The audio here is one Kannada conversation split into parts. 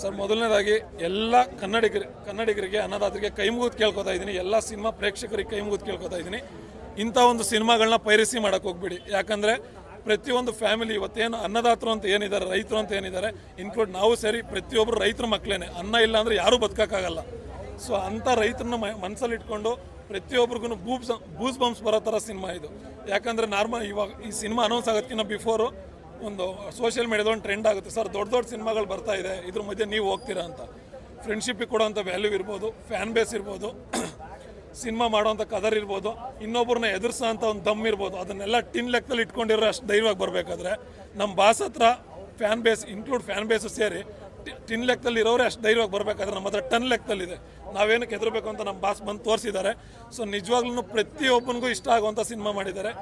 ಸರ್, ಮೊದಲನೇದಾಗಿ ಎಲ್ಲ ಕನ್ನಡಿಗರ ಕನ್ನಡಿಗರಿಗೆ, ಅನ್ನದಾತರಿಗೆ ಕೈ ಮುಗಿದು ಕೇಳ್ಕೊತಾ ಇದ್ದೀನಿ. ಎಲ್ಲ ಸಿನಿಮಾ ಪ್ರೇಕ್ಷಕರಿಗೆ ಕೈ ಮುಗಿದು ಕೇಳ್ಕೊತಾ ಇದ್ದೀನಿ. ಇಂಥ ಒಂದು ಸಿನಿಮಾಗಳನ್ನ ಪೈರಸಿ ಮಾಡಕ್ಕೆ ಹೋಗ್ಬೇಡಿ. ಯಾಕಂದರೆ ಪ್ರತಿಯೊಂದು ಫ್ಯಾಮಿಲಿ ಇವತ್ತೇನು ಅನ್ನದಾತರು ಅಂತ ಏನಿದ್ದಾರೆ, ರೈತರು ಅಂತ ಏನಿದ್ದಾರೆ ಇನ್ಕ್ಲೂಡ್ ನಾವು ಸೇರಿ ಪ್ರತಿಯೊಬ್ಬರು ರೈತರ ಮಕ್ಕಳೇನೆ ಅನ್ನ ಇಲ್ಲ ಅಂದರೆ ಯಾರೂ ಬದುಕೋಕ್ಕಾಗಲ್ಲ. ಸೊ ಅಂಥ ರೈತರನ್ನ ಮನಸ್ಸಲ್ಲಿ ಇಟ್ಕೊಂಡು ಪ್ರತಿಯೊಬ್ರಿಗೂ ಬೂಬ್ಸ್ ಬೂಸ್ ಬಂಪ್ಸ್ ಬರೋ ಥರ ಸಿನಿಮಾ ಇದು. ಯಾಕಂದರೆ ನಾರ್ಮಲ್ ಇವಾಗ ಈ ಸಿನಿಮಾ ಅನೌನ್ಸ್ ಆಗೋದಕ್ಕಿಂತ ಬಿಫೋರು ಒಂದು ಸೋಷಿಯಲ್ ಮೀಡಿಯಾದ ಒಂದು ಟ್ರೆಂಡ್ ಆಗುತ್ತೆ. ಸರ್, ದೊಡ್ಡ ದೊಡ್ಡ ಸಿನಿಮಾಗಳು ಬರ್ತಾ ಇದೆ. ಇದ್ರ ಮಧ್ಯೆ ನೀವು ಹೋಗ್ತೀರಾ ಅಂತ. ಫ್ರೆಂಡ್ಶಿಪ್ಪಿಗೆ ಕೊಡೋಂಥ ವ್ಯಾಲ್ಯೂ ಇರ್ಬೋದು ಫ್ಯಾನ್ ಬೇಸ್ ಇರ್ಬೋದು, ಸಿನಿಮಾ ಮಾಡೋಂಥ ಕದರ್ ಇರ್ಬೋದು ಇನ್ನೊಬ್ಬರನ್ನ ಎದುರಿಸೋ ಅಂತ ಒಂದು ದಮ್ ಇರ್ಬೋದು, ಅದನ್ನೆಲ್ಲ ಟಿನ್ ಲೆಕ್ಕದಲ್ಲಿ ಇಟ್ಕೊಂಡಿರೋ ಅಷ್ಟು ಧೈರ್ಯವಾಗಿ ಬರಬೇಕಾದ್ರೆ ನಮ್ಮ ಬಾಸ್ ಹತ್ರ fan base include fan base ಸೇರಿ ಟಿನ್ ಲೆಕ್ಕದಲ್ಲಿ ಇರೋರೇ ಅಷ್ಟು ಧೈರ್ಯವಾಗಿ ಬರಬೇಕಾದ್ರೆ ನಮ್ಮ ಹತ್ರ ಟನ್ ಲೆಕ್ಕದಲ್ಲಿದೆ. ನಾವೇನಕ್ಕೆ ಹೆದರಬೇಕು ಅಂತ ನಮ್ಮ ಬಾಸ್ ಬಂದು ತೋರಿಸಿದ್ದಾರೆ. ಸೊ ನಿಜವಾಗ್ಲೂ ಪ್ರತಿಯೊಬ್ಬನಿಗೂ ಇಷ್ಟ ಆಗುವಂಥ ಸಿನಿಮಾ ಮಾಡಿದ್ದಾರೆ.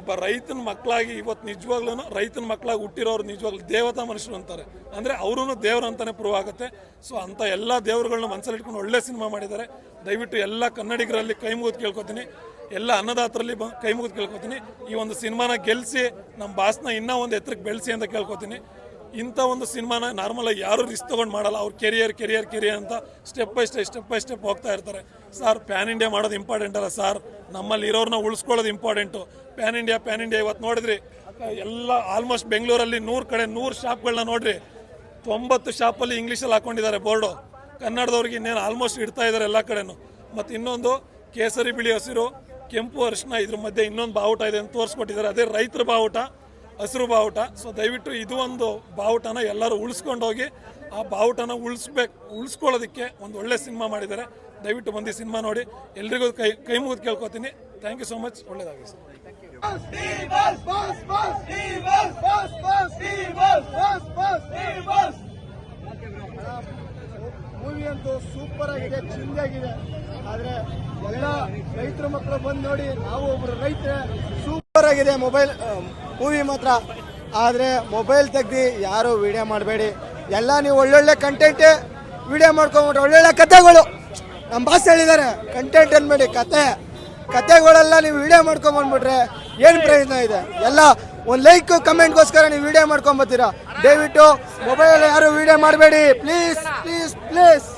ಒಬ್ಬ ರೈತನ ಮಕ್ಕಳಾಗಿ ಇವತ್ತು ನಿಜವಾಗ್ಲೂ ರೈತನ ಮಕ್ಕಳಾಗಿ ಹುಟ್ಟಿರೋರು ನಿಜವಾಗ್ಲೂ ದೇವತಾ ಮನುಷ್ಯರು ಅಂತಾರೆ. ಅಂದರೆ ಅವರೂ ದೇವರು ಅಂತಲೇ ಪ್ರೂವ್ ಆಗುತ್ತೆ. ಸೊ ಅಂಥ ಎಲ್ಲ ದೇವರುಗಳನ್ನ ಮನಸ್ಸಲ್ಲಿ ಇಟ್ಕೊಂಡು ಒಳ್ಳೆ ಸಿನಿಮಾ ಮಾಡಿದ್ದಾರೆ. ದಯವಿಟ್ಟು ಎಲ್ಲ ಕನ್ನಡಿಗರಲ್ಲಿ ಕೈ ಮುಗಿದು ಕೇಳ್ಕೊತೀನಿ. ಎಲ್ಲ ಅನ್ನದಾತರಲ್ಲಿ ಕೈ ಮುಗಿದು ಕೇಳ್ಕೊತೀನಿ. ಈ ಒಂದು ಸಿನಿಮಾನ ಗೆಲ್ಲಿಸಿ ನಮ್ಮ ಬಾಸ್ನ ಇನ್ನೂ ಒಂದು ಎತ್ತರಕ್ಕೆ ಬೆಳೆಸಿ ಅಂತ ಕೇಳ್ಕೊತೀನಿ. ಇಂಥ ಒಂದು ಸಿನಿಮಾನ ನಾರ್ಮಲಾಗಿ ಯಾರು ರಿಸ್ಕ್ ತೊಗೊಂಡು ಮಾಡಲ್ಲ. ಅವ್ರ ಕೆರಿಯರ್ ಕೆರಿಯರ್ ಕೆರಿಯರ್ ಅಂತ step by step step by step ಹೋಗ್ತಾ ಇರ್ತಾರೆ. ಸರ್ ಪ್ಯಾನ್ ಇಂಡಿಯಾ ಮಾಡೋದು ಇಂಪಾರ್ಟೆಂಟ್ ಅಲ್ಲ ಸರ್ ನಮ್ಮಲ್ಲಿ ಇರೋರನ್ನ ಉಳಿಸ್ಕೊಳ್ಳೋದು important pan India pan India ಇವತ್ತು ನೋಡಿದ್ರಿ? ಎಲ್ಲ ಆಲ್ಮೋಸ್ಟ್ ಬೆಂಗಳೂರಲ್ಲಿ ನೂರು ಕಡೆ ನೂರು ಶಾಪ್ಗಳನ್ನ ನೋಡ್ರಿ. ತೊಂಬತ್ತು ಶಾಪಲ್ಲಿ ಇಂಗ್ಲೀಷಲ್ಲಿ ಹಾಕೊಂಡಿದ್ದಾರೆ ಬೋರ್ಡು. ಕನ್ನಡದವ್ರಿಗೆ ಇನ್ನೇನು ಆಲ್ಮೋಸ್ಟ್ ಇಡ್ತಾ ಇದ್ದಾರೆ ಎಲ್ಲ ಕಡೆನೂ. ಮತ್ತು ಇನ್ನೊಂದು ಕೇಸರಿ ಬಿಳಿ ಹಸಿರು, ಕೆಂಪು ಅರಿಶಿನ ಇದ್ರ ಮಧ್ಯೆ ಇನ್ನೊಂದು ಬಾವುಟ ಇದೆ ಅಂತ ತೋರಿಸ್ಕೊಟ್ಟಿದ್ದಾರೆ. ಅದೇ ರೈತರ ಬಾವುಟ. ಹಸಿರು ಬಾವುಟ. ಸೊ ದಯವಿಟ್ಟು ಇದು ಒಂದು ಬಾವುಟನ ಎಲ್ಲರೂ ಉಳಿಸ್ಕೊಂಡು ಹೋಗಿ ಆ ಬಾವುಟನ ಉಳಿಸ್ಬೇಕು, ಉಳಿಸ್ಕೊಳ್ಳೋದಕ್ಕೆ ಒಂದು ಒಳ್ಳೆ ಸಿನಿಮಾ ಮಾಡಿದ್ದಾರೆ. ದಯವಿಟ್ಟು ಬಂದು ಸಿನಿಮಾ ನೋಡಿ. ಎಲ್ರಿಗೂ ಕೈ ಕೈ ಮುಗಿದು ಕೇಳ್ಕೊತೀನಿ. ಥ್ಯಾಂಕ್ ಯು ಸೊ ಮಚ್ ಒಳ್ಳೇದಾಗಿ ಸರ್. ಮೂವಿ ಅಂತೂ ಸೂಪರ್ ಆಗಿದೆ ಚಿಂದಾಗಿದೆ ಆದ್ರೆ ಎಲ್ಲ ರೈತರ ಮಕ್ಕಳು ಬಂದು ನೋಡಿ, ನಾವು ಒಬ್ರು ರೈತ ಆಗಿದೆ ಮೊಬೈಲ್ ಮೂವಿ ಮಾತ್ರ. ಆದರೆ ಮೊಬೈಲ್ ತೆಗ್ದು ಯಾರು ವಿಡಿಯೋ ಮಾಡಬೇಡಿ. ಎಲ್ಲ ನೀವು ಒಳ್ಳೊಳ್ಳೆ ಕಂಟೆಂಟ್ ವಿಡಿಯೋ ಮಾಡ್ಕೊಂಬಿಟ್ರೆ ಒಳ್ಳೊಳ್ಳೆ ಕಥೆಗಳು ನಮ್ಮ ಬಾಸ್ ಹೇಳಿದ್ದಾರೆ ಕಂಟೆಂಟ್ ಅನ್ಬೇಡಿ, ಕತೆ. ಕತೆಗಳೆಲ್ಲ ನೀವು ವಿಡಿಯೋ ಮಾಡ್ಕೊಂಬಂದ್ಬಿಟ್ರೆ ಏನು ಪ್ರಯೋಜನ ಇದೆ? ಎಲ್ಲ ಒಂದು ಲೈಕ್ ಕಮೆಂಟ್ಗೋಸ್ಕರ ನೀವು ವಿಡಿಯೋ ಮಾಡ್ಕೊಂಬತ್ತೀರಾ ದಯವಿಟ್ಟು ಮೊಬೈಲಲ್ಲಿ ಯಾರು ವಿಡಿಯೋ ಮಾಡಬೇಡಿ. Please please please